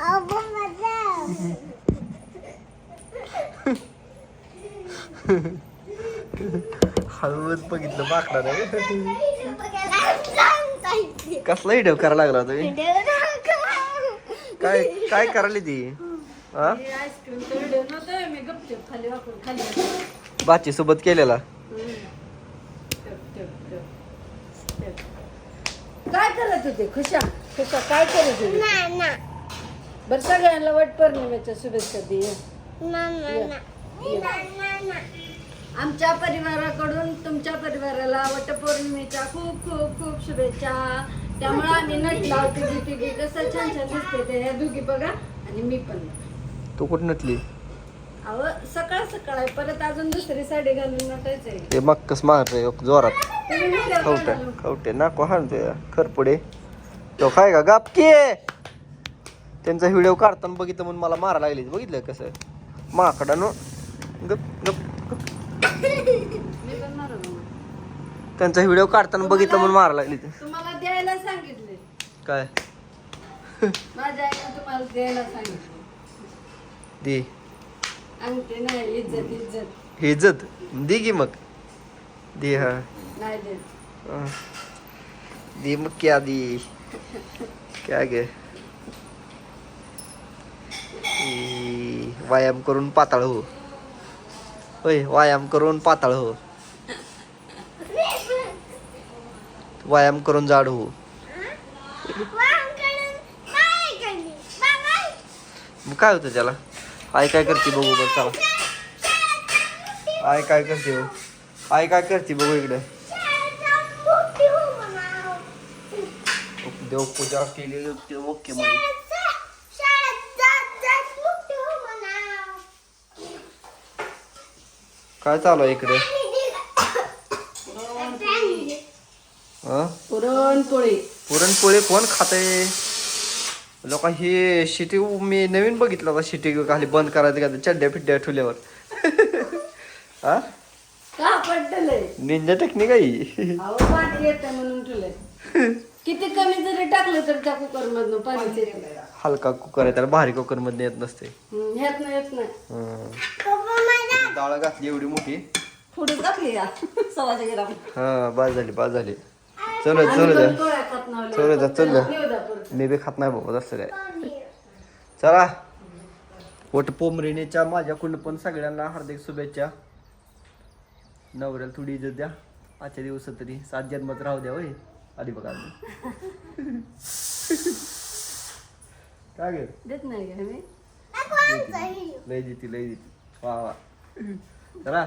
हळूच बघितलं बाकणार कसला हिडव करायला लागला तुम्ही काय काय करायली ती? बाची सोबत केलेला? काय करत होते खुशा खुशा काय करत होते बरं सगळ्यांना वट पौर्णिमेच्या शुभेच्छा दे आमच्या परिवाराकडून तुमच्या परिवाराला वटपौर्णिमेच्या खूप खूप खूप शुभेच्छा. त्यामुळे आम्ही नटला तिघी तिघी कसं छान छान दिसते ते. ह्या दोघी बघा. आणि मी पण. तू कुठं नटली? अहो सकाळ सकाळ आहे. परत अजून दुसरी साडी घालून नटायचंय ते मक्कस मारतोय जोरात. तुम्ही video खवटे. खवटे नको हाणतोय खरपुडे. तो काय का! गापके त्यांचा व्हिडिओ काढताना बघितलं म्हणून मला मारा लागली. बघितलं कसं? माकडानो. गप गप. त्यांचा व्हिडिओ काढताना बघितलं म्हणून मारा लागली ते. तुम्हाला द्यायला सांगितले. काय? माझ्या आईने तुम्हाला द्यायला सांगितले. दे. अंगठी नाही इज्जत इज्जत. हे इज्जत? दे की मग. दे हा. नाही देत. हा. दे मग क्या दी. क्या गे? व्यायाम करून पाताळ हो. होय व्यायाम करून पाताळ हो. व्यायाम करून जाड हो. मग काय होतं त्याला? आई काय करते बघू बरं चला. आई काय करते हो आई काय करते बघू इकडे. देवपूजा केलेली होती ओके मध्ये काय चालू आहे इकडे? हा? पुरणपोळी. पुरणपोळी कोण खाते लोक हे शिटी मी नवीन बघितलं होता शिटी खाली बंद करायचं का चड्ड्या फिड्ड्या ठेवल्यावर. हा? का पडलंय निंजा टेक्निक आहे अहो पाणी येतं म्हणून तुला किती कमी जरी टाकलं तर त्या कुकर मधनं पाणी येत. हलका कुकर आहे त्याला भारी कुकरमध्ये येत नसते. येत नाही येत नाही. हं. डाळ घातली एवढी मोठी. या. सव्वाशे ग्राम हा बाज झाली बाज झाली. चल चल नव्हल्या. चल जा चल जा. मी बी खात नाही बाबा तसं काय. चला. वट पोमरेनेच्या माझ्याकडून पण सगळ्यांना हार्दिक शुभेच्छा. नवऱ्याला थोडी इज्जत द्या. आजच्या दिवसात तरी सात जन्मात राहू द्या होय. आधी बघा. काय देत नाही लय देते लय देते. वा वा. चला